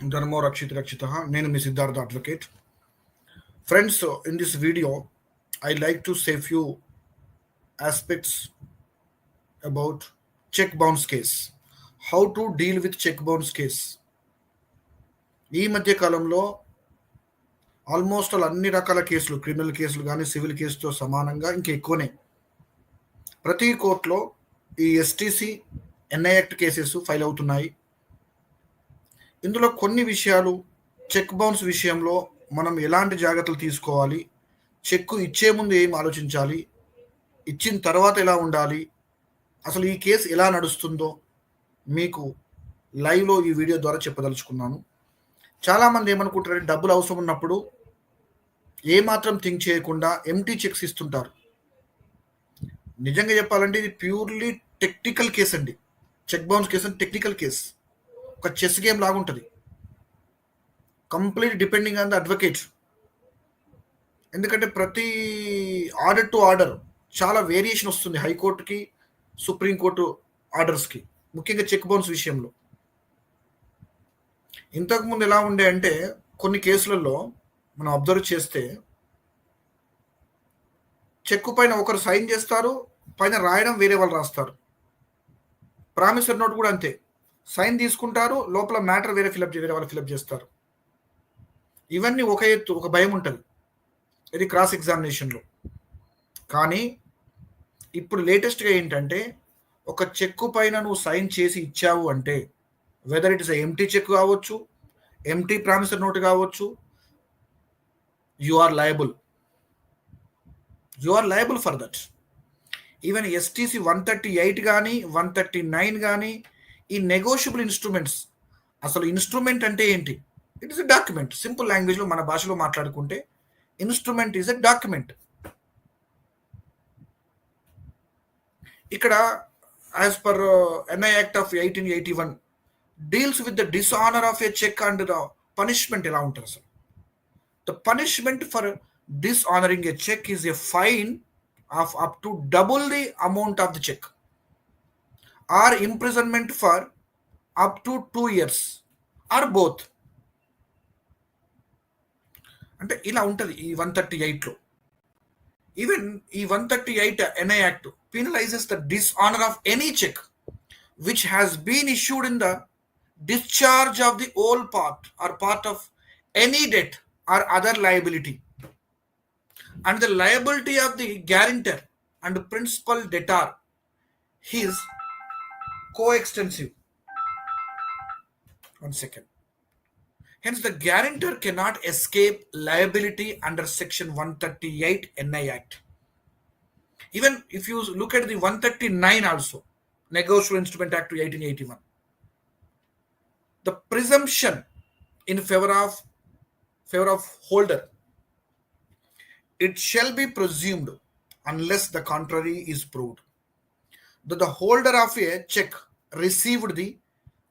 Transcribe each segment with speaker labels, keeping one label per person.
Speaker 1: ధర్మో రక్షిత రక్షిత నేను మీ Siddhartha advocate friends in this video I like to safe few aspects about cheque bounce case how to deal with cheque bounce case ఈ మధ్య కాలంలో almost అన్ని రకాల కేసులు క్రిమినల్ కేసులు కానీ సివిల్ కేసుతో సమానంగా ఇంకా ఎక్కువనే. ప్రతి కోర్టులో ఈ STC NI act cases file అవుతున్నాయి. ఇందులో కొన్ని విషయాలు చెక్ బౌన్స్ విషయంలో మనం ఎలాంటి జాగ్రత్తలు తీసుకోవాలి చెక్కు ఇచ్చే ముందు ఏం ఆలోచించాలి ఇచ్చిన తర్వాత ఎలా ఉండాలి అసలు ఈ కేసు ఎలా నడుస్తుందో మీకు లైవ్లో ఈ వీడియో ద్వారా చెప్పదలుచుకున్నాను. చాలామంది ఏమనుకుంటారంటే డబ్బులు అవసరం ఉన్నప్పుడు ఏమాత్రం థింక్ చేయకుండా ఎంటీ చెక్స్ ఇస్తుంటారు. నిజంగా చెప్పాలంటే ఇది ప్యూర్లీ టెక్నికల్ కేసు అండి cheque bounce case and technical case. ఒక చెస్ గేమ్ లాగా ఉంటుంది. Complete depending on the advocates ఎందుకంటే ప్రతి ఆర్డర్ టు ఆర్డర్ చాలా వేరియేషన్ వస్తుంది హైకోర్టుకి సుప్రీంకోర్టు ఆర్డర్స్కి ముఖ్యంగా చెక్ బౌన్స్ విషయంలో. ఇంతకుముందు ఎలా ఉండే అంటే కొన్ని కేసులలో మనం అబ్జర్వ్ చేస్తే చెక్కు పైన ఒకరు సైన్ చేస్తారు పైన రాయడం వేరే వాళ్ళు రాస్తారు. ప్రామిసర్ నోట్ కూడా అంతే. సైన్ తీసుకుంటారు లోపల మ్యాటర్ వేరే ఫిలప్ వేరే వాళ్ళు ఫిలప్ చేస్తారు. ఇవన్నీ ఒక ఎత్తు ఒక భయం ఉంటుంది. ఇది క్రాస్ ఎగ్జామినేషన్లో. కానీ ఇప్పుడు లేటెస్ట్గా ఏంటంటే ఒక చెక్కు పైన నువ్వు సైన్ చేసి ఇచ్చావు అంటే whether it is empty cheque కావచ్చు ఎంటీ ప్రామిసర్ నోట్ కావచ్చు you are liable you are liable for that even STC one thirty eight కానీ వన్ థర్టీ నైన్ కానీ ఈ నెగోషియబుల్ ఇన్స్ట్రుమెంట్స్ అసలు ఇన్స్ట్రుమెంట్ అంటే ఏంటి? It is a document simple లాంగ్వేజ్లో మన భాషలో మాట్లాడుకుంటే ఇన్స్ట్రుమెంట్ ఈజ్ ఎ డాక్యుమెంట్ ఇక్కడ as per NI act of eighteen eighty one deals with the dishonour of a cheque and the punishment ఎలా ఉంటుంది అసలు? The punishment for dishonouring a cheque is a fine of up to double the amount of the cheque or imprisonment for up to two years or both అంటే ఇలా ఉంటుంది ఈ one thirty ఎయిట్లో even ఈ one thirty eight NI act penalizes the dishonor of any check which has been issued in the discharge of the whole part or part of any debt or other liability and the liability of the guarantor and principal debtor is coextensive. One second. Hence the guarantor cannot escape liability under section 138 ni act. Even if you look at the 139 also negotiable instrument act 1881 the presumption in favor of favor of holder it shall be presumed unless the contrary is proved. That the holder of a check received the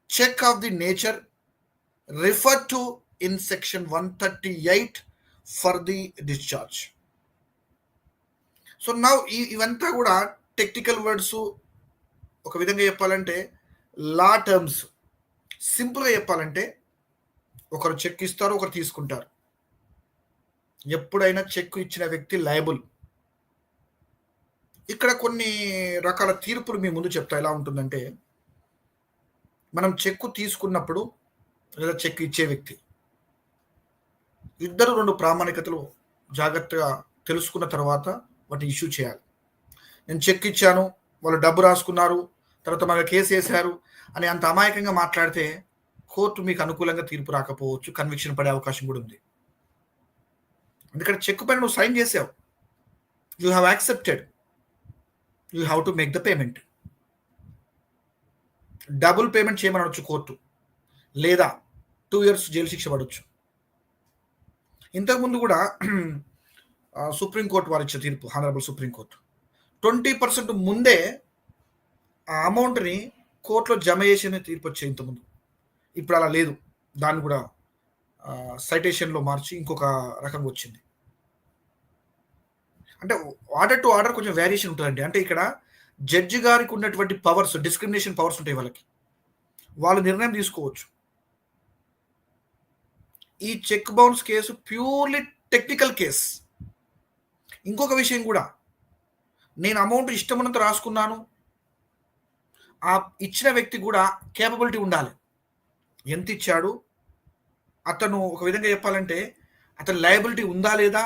Speaker 1: check of the nature referred to in section 138 for the discharge so నా ఇవంతా కూడా technical words ఒక విధంగా చెప్పాలంటే లా terms సింపుల్గా చెప్పాలంటే ఒకరు check ఇస్తారు ఒకరు తీసుకుంటారు. ఎప్పుడైనా చెక్ ఇచ్చిన వ్యక్తి లయబుల్ ఇక్కడ కొన్ని రకాల తీర్పులు మీ ముందు చెప్తా ఎలా ఉంటుందంటే మనం చెక్కు తీసుకున్నప్పుడు లేదా చెక్ ఇచ్చే వ్యక్తి ఇద్దరు రెండు ప్రామాణికతలు జాగ్రత్తగా తెలుసుకున్న తర్వాత వాటిని ఇష్యూ చేయాలి. నేను చెక్ ఇచ్చాను వాళ్ళు డబ్బు రాసుకున్నారు తర్వాత మన కేసు వేశారు అని అంత అమాయకంగా మాట్లాడితే కోర్టు మీకు అనుకూలంగా తీర్పు రాకపోవచ్చు కన్విక్షన్ పడే అవకాశం కూడా ఉంది. ఎందుకంటే చెక్ పైన నువ్వు సైన్ చేసావు. You have accepted you have to make the payment double payment చేయమనవచ్చు court. లేదా టూ ఇయర్స్ జైలు శిక్ష పడవచ్చు ఇంతకుముందు కూడా సుప్రీంకోర్టు వారు ఇచ్చే తీర్పు హానరబుల్ సుప్రీంకోర్టు. ట్వంటీ పర్సెంట్ ముందే ఆ అమౌంట్ని కోర్టులో జమ చేసిన తీర్పు వచ్చే ఇంతకుముందు. ఇప్పుడు అలా లేదు. దాన్ని కూడా సైటేషన్లో మార్చి ఇంకొక రకంగా వచ్చింది. అంటే ఆర్డర్ టు ఆర్డర్ కొంచెం వేరియేషన్ ఉంటుందండి. అంటే ఇక్కడ జడ్జి గారికి ఉన్నటువంటి పవర్స్ డిస్క్రిమినేషన్ పవర్స్ ఉంటాయి వాళ్ళకి. వాళ్ళు నిర్ణయం తీసుకోవచ్చు. ఈ cheque bounce case purely technical case ఇంకొక విషయం కూడా. నేను అమౌంట్ ఇష్టమున్నంత రాసుకున్నాను. ఆ ఇచ్చిన వ్యక్తి కూడా కేపబిలిటీ ఉండాలి. ఎంత ఇచ్చాడు? అతను ఒక విధంగా చెప్పాలంటే అతను లయబిలిటీ ఉందా లేదా?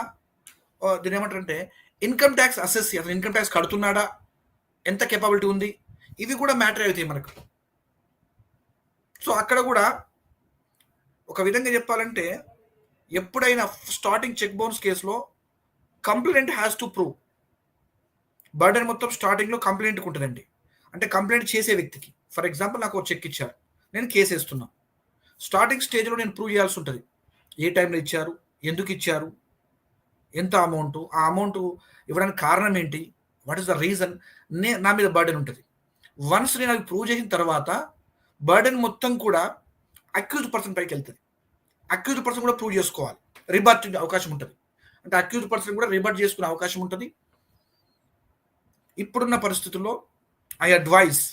Speaker 1: దీని ఏమంటారంటే ఇన్కమ్ ట్యాక్స్ అసెస్ అతను ఇన్కమ్ ట్యాక్స్ కడుతున్నాడా? ఎంత కెపాబిలిటీ ఉంది? ఇవి కూడా మ్యాటర్ అవుతాయి మనకు. సో అక్కడ కూడా ఒక విధంగా చెప్పాలంటే ఎప్పుడైనా స్టార్టింగ్ చెక్ బౌన్స్ కేసులో complaint has to prove burden మొత్తం స్టార్టింగ్లో కంప్లైంట్కి ఉంటుందండి. అంటే కంప్లైంట్ చేసే వ్యక్తికి. ఫర్ ఎగ్జాంపుల్ నాకు ఒక చెక్ ఇచ్చారు. నేను కేసు వేస్తున్నా. స్టార్టింగ్ స్టేజ్లో నేను ప్రూవ్ చేయాల్సి ఉంటుంది. ఏ టైంలో ఇచ్చారు? ఎందుకు ఇచ్చారు? ఎంత అమౌంట్ ఆ అమౌంట్ ఇవ్వడానికి కారణం ఏంటి? వాట్ ఈస్ ద రీజన్ నే నా మీద బర్డెన్ ఉంటుంది. వన్స్ నేను అవి ప్రూవ్ చేసిన తర్వాత బర్డెన్ మొత్తం కూడా అక్యూజ్ పర్సన్ పైకి వెళ్తుంది. అక్యూజ్ పర్సన్ కూడా ప్రూవ్ చేసుకోవాలి. రిబర్ట్ అవకాశం ఉంటుంది. అంటే అక్యూజ్ పర్సన్ కూడా రిబర్ట్ చేసుకునే అవకాశం ఉంటుంది. ఇప్పుడున్న పరిస్థితుల్లో ఐ అడ్వైస్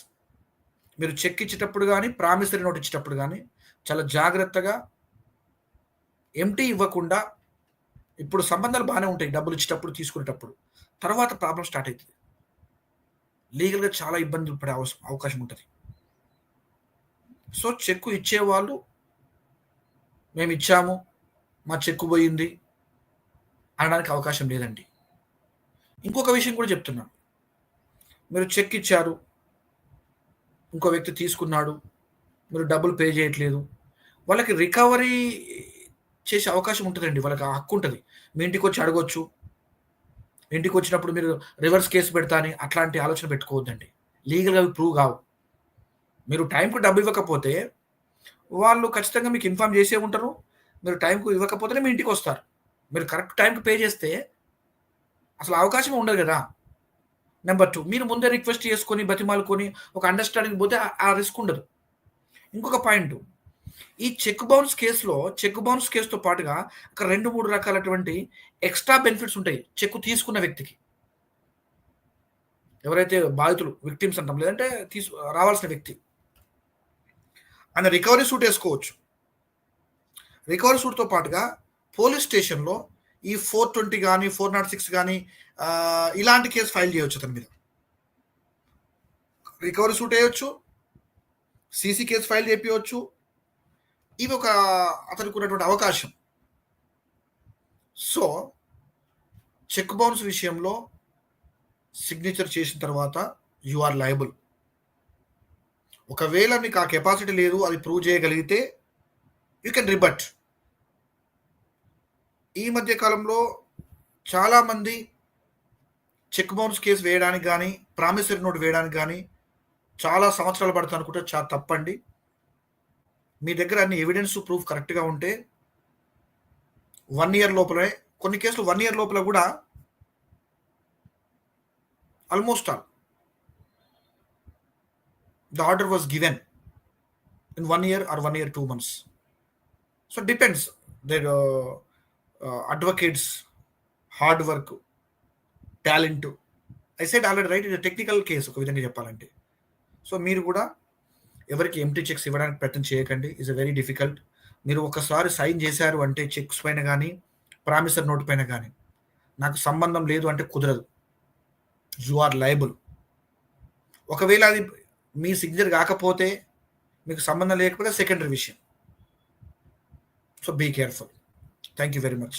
Speaker 1: మీరు చెక్ ఇచ్చేటప్పుడు కానీ ప్రామిసరీ నోట్ ఇచ్చేటప్పుడు కానీ చాలా జాగ్రత్తగా ఎంటీ ఇవ్వకుండా ఇప్పుడు సంబంధాలు బాగానే ఉంటాయి. డబ్బులు ఇచ్చేటప్పుడు తీసుకునేటప్పుడు. తర్వాత ప్రాబ్లం స్టార్ట్ అవుతుంది. లీగల్గా చాలా ఇబ్బందులు పడే అవసరం అవకాశం ఉంటుంది. సో చెక్కు ఇచ్చేవాళ్ళు మేము ఇచ్చాము మా చెక్కు పోయింది అనడానికి అవకాశం లేదండి. ఇంకొక విషయం కూడా చెప్తున్నాను. మీరు చెక్ ఇచ్చారు ఇంకో వ్యక్తి తీసుకున్నాడు మీరు డబ్బులు పే చేయట్లేదు వాళ్ళకి రికవరీ చేసే అవకాశం ఉంటుందండి వాళ్ళకి హక్కు ఉంటుంది. మీ ఇంటికి వచ్చి అడగొచ్చు ఇంటికి వచ్చినప్పుడు మీరు రివర్స్ కేసు పెడతాని అట్లాంటి ఆలోచన పెట్టుకోవద్దండి. లీగల్గా అవి ప్రూవ్ కావు. మీరు టైంకు డబ్బు ఇవ్వకపోతే వాళ్ళు ఖచ్చితంగా మీకు ఇన్ఫామ్ చేసే ఉంటారు. మీరు టైంకు ఇవ్వకపోతేనే మీ ఇంటికి వస్తారు. మీరు కరెక్ట్ టైంకి పే చేస్తే అసలు అవకాశం ఉండదు కదా. నెంబర్ టూ మీరు ముందే రిక్వెస్ట్ చేసుకొని బతిమాలుకొని ఒక అండర్స్టాండింగ్ పోతే ఆ- ఆ రిస్క్ ఉండదు. ఇంకొక పాయింట్ ఈ చెక్ బౌన్స్ కేసులో చెక్ బౌన్స్ కేసుతో పాటుగా ఒక రెండు మూడు రకాలటువంటి ఎక్స్ట్రా బెనిఫిట్స్ ఉంటాయి చెక్ తీసుకున్న వ్యక్తికి. ఎవరైతే బాధితులు విక్టిమ్స్ అంటాం లేదంటే తీసు రావాల్సిన వ్యక్తి. ఆయన రికవరీ సూట్ వేసుకోవచ్చు. రికవరీ సూట్తో పాటుగా పోలీస్ స్టేషన్లో ఈ ఫోర్ ట్వంటీ కానీ ఫోర్ నాట్ సిక్స్ కానీ ఇలాంటి కేసు ఫైల్ చేయవచ్చు అతని మీద. రికవరీ సూట్ వేయొచ్చు. సీసీ కేసు ఫైల్ చేయవచ్చు ఇవి ఒక అతనికి ఉన్నటువంటి అవకాశం. సో చెక్ బౌన్స్ విషయంలో సిగ్నేచర్ చేసిన తర్వాత యు ఆర్ లయబుల్ ఒకవేళ మీకు ఆ కెపాసిటీ లేదు అది ప్రూవ్ చేయగలిగితే యూ కెన్ రిబట్ ఈ మధ్య కాలంలో చాలామంది చెక్ బౌన్స్ కేసు వేయడానికి కానీ ప్రామిసరీ నోట్ వేయడానికి కానీ చాలా సంవత్సరాలు పడుతుంది అనుకుంటే చాలా తప్పండి. మీ దగ్గర అన్ని ఎవిడెన్స్ ప్రూఫ్ కరెక్ట్గా ఉంటే వన్ ఇయర్ లోపలే కొన్ని కేసులు వన్ ఇయర్ లోపల కూడా almost all the order was given in one year or one year two months so depends there advocates hard work talent I said already right ఇది technical case ఒక విధంగా చెప్పాలంటే. So మీరు కూడా ఎవరికి ఎంటీ చెక్స్ ఇవ్వడానికి ప్రయత్నం చేయకండి. ఇస్ వెరీ డిఫికల్ట్ మీరు ఒకసారి సైన్ చేశారు అంటే చెక్స్ పైన కానీ ప్రామిసర్ నోట్ పైన కానీ నాకు సంబంధం లేదు అంటే కుదరదు. యు ఆర్ లయబుల్ ఒకవేళ అది మీ సిగ్నేచర్ కాకపోతే మీకు సంబంధం లేకపోతే సెకండరీ విషయం. So be careful thank you very much